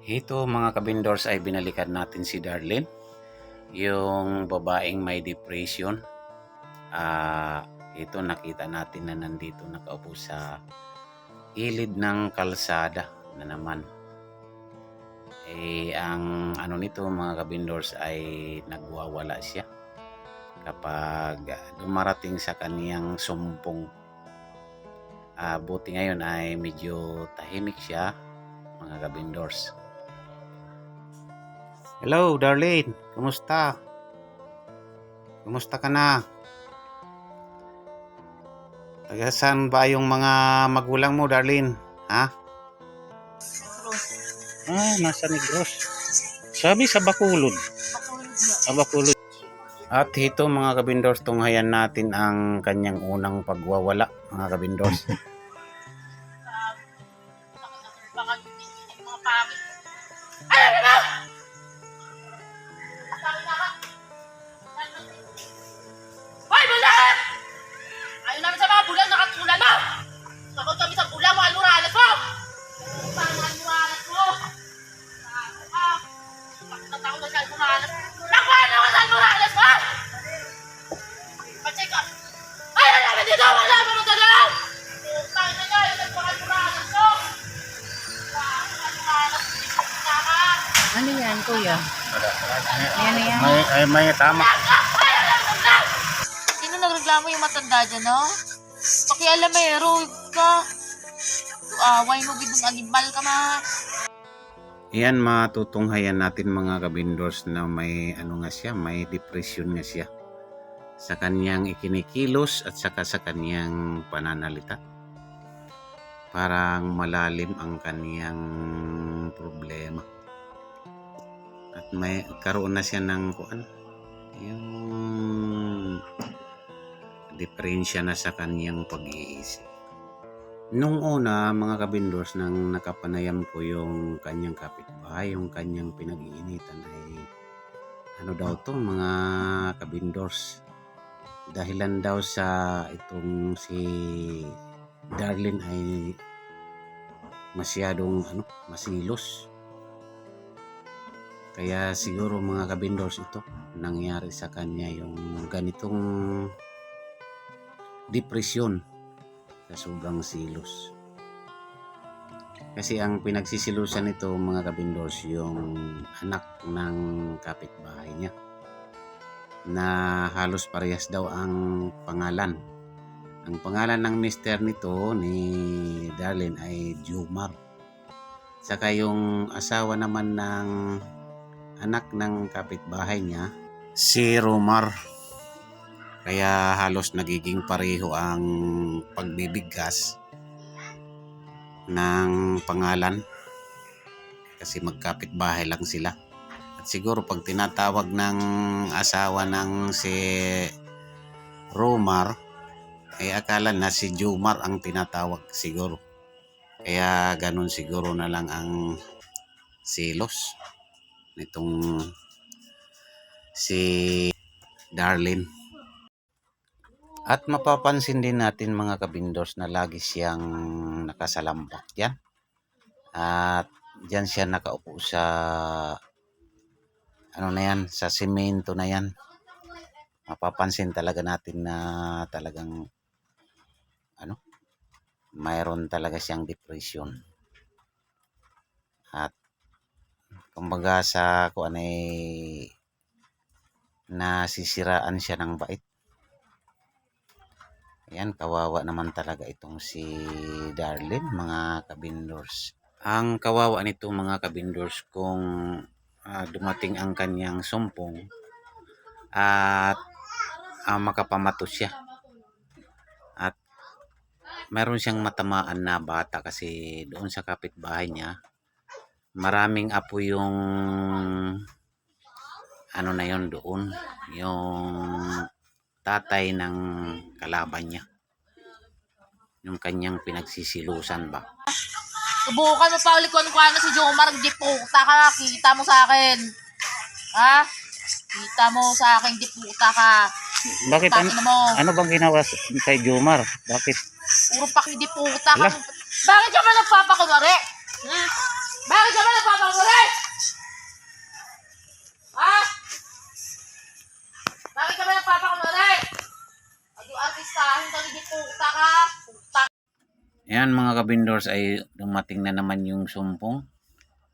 Ito mga kabindors ay binalikan natin si Darlene. Yung babaeng may depression. Ah, ito nakita natin na nandito nakaupo sa ilid ng kalsada na naman. Eh, ang ano nito mga kabindors ay nagwawala siya kapag dumarating sa kaniyang sumpong. Ah, buti ngayon ay medyo tahimik siya mga kabindors. Hello, Darlene. Kumusta? Kumusta ka na? Taga saan ba yung mga magulang mo, Darlene? Ha? Ah, nasa Negros. Sabi sa Bakulod. Sa Bakulod. At ito mga kabindors, tunghayan natin ang kanyang unang pagwawala, mga kabindors. May, ay, may tama. Sino nagreklamo yung matanda dyan, no? Pakialamero ka. Away mo bidong animal ka ma. Iyan matutunghayan natin mga kabindors na may ano nga siya, may depression nga siya sa kanyang ikinikilos at saka sa kanyang pananalita. Parang malalim ang kanyang problema. At may karoon na siya ng kuan, yung diferensya na sa kanyang pag-iisip. Nung una, mga kabindors, nang nakapanayam ko yung kanyang kapitbahay, yung kanyang pinag-iinitan ay ano daw to mga kabindors. Dahilan daw sa itong si Darlene ay masyadong ano, masilos. Kaya siguro mga kabindors ito, nangyari sa kanya yung ganitong depresyon sa sobrang silos. Kasi ang pinagsisilusan nito mga kabindors yung anak ng kapitbahay niya na halos parehas daw ang pangalan. Ang pangalan ng mister nito ni Darlene ay Jumar. Saka yung asawa naman ng anak ng kapitbahay niya si Romar. Kaya halos nagiging pareho ang pagbibigkas ng pangalan kasi magkapit bahay lang sila. At siguro pag tinatawag ng asawa ng si Romar, ay akala na si Jumar ang tinatawag siguro. Kaya ganun siguro na lang ang silos nitong si Darlene. At mapapansin din natin mga kabindors na lagi siyang nakasalambak yan. At diyan siya nakaupo sa ano na yan, sa semento na yan. Mapapansin talaga natin na talagang ano, mayroon talaga siyang depression. At kumbaga sa kung ano ay nasisiraan siya ng bait. Ayan, kawawa naman talaga itong si Darlene, mga kabindors. Ang kawawa nito mga kabindors kung ah, dumating ang kanyang sumpong at ah, makapamato siya. At meron siyang matamaan na bata kasi doon sa kapitbahay niya, maraming apo yung ano na yon doon, yung tatay ng kalaban niya. Yung kanyang pinagsisilusan ba. Subukan mo pa ulit kung ano na si Jomar. Di puta ka. Kita mo sa akin. Ha? Kita mo sa akin. Di puta ka. Bakit Takin mo. ano bang ginawa kay Jomar? Bakit? Puro paki di puta ka. Ala. Bakit ka ba nagpapakunwari? Ha? Bakit ka ba nagpapangkulay? Ha? Bakit ka ba nagpapangkulay? Adu-artistahin ka, hindi puta ka. Puta. Mga kabindors ay dumating na naman yung sumpong.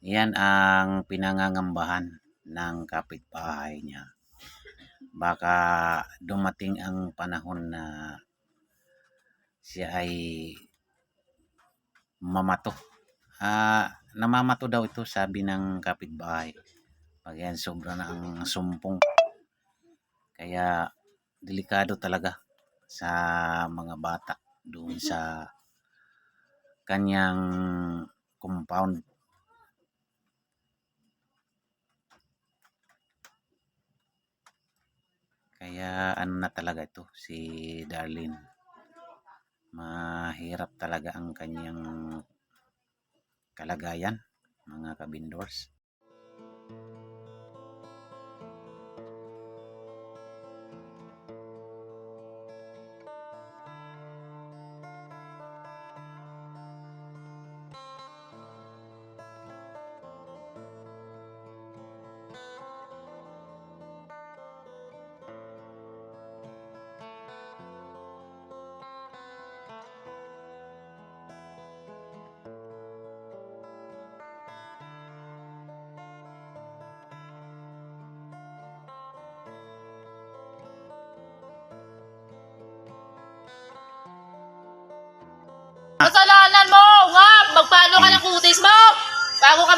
Yan ang pinangangambahan ng kapitbahay niya. Baka dumating ang panahon na siya ay mamato. Ah, namamato daw ito sabi ng kapitbahay. Pag yan sobra na ang sumpong. Kaya delikado talaga sa mga bata doon sa kanyang compound. Kaya ano na talaga ito si Darlene. Mahirap talaga ang kanyang kalagayan mga kabindors.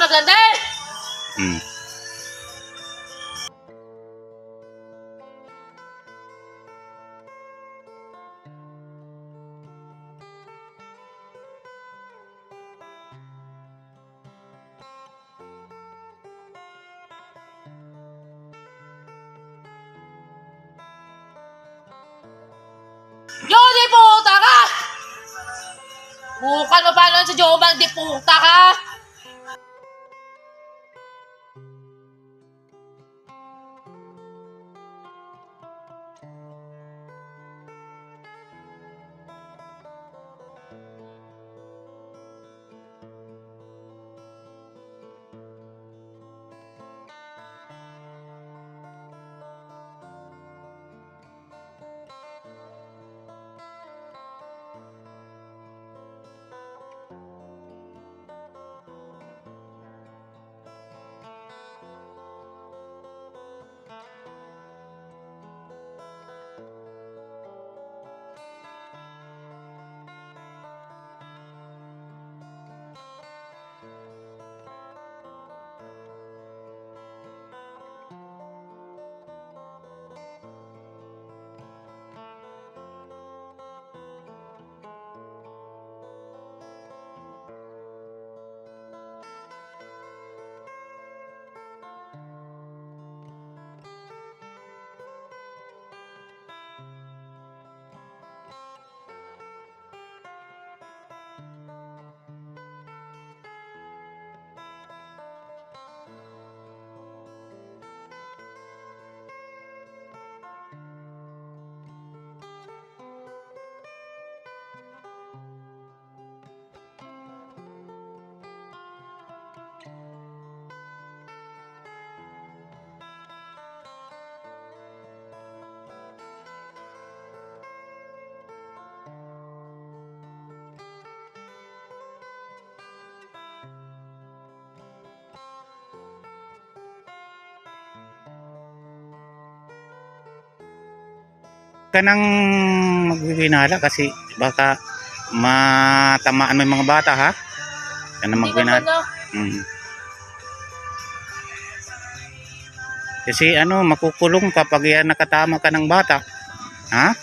Bago ka maglandi! Mm. Yun, di puta ka! Bukan mo paano sa Jobang, di puta ka! Ka nang magbibinala kasi baka matamaan mo yung mga bata ha? Ka nang na. Mm. Kasi ano, makukulong kapag yan nakatama ka ng bata. Ha?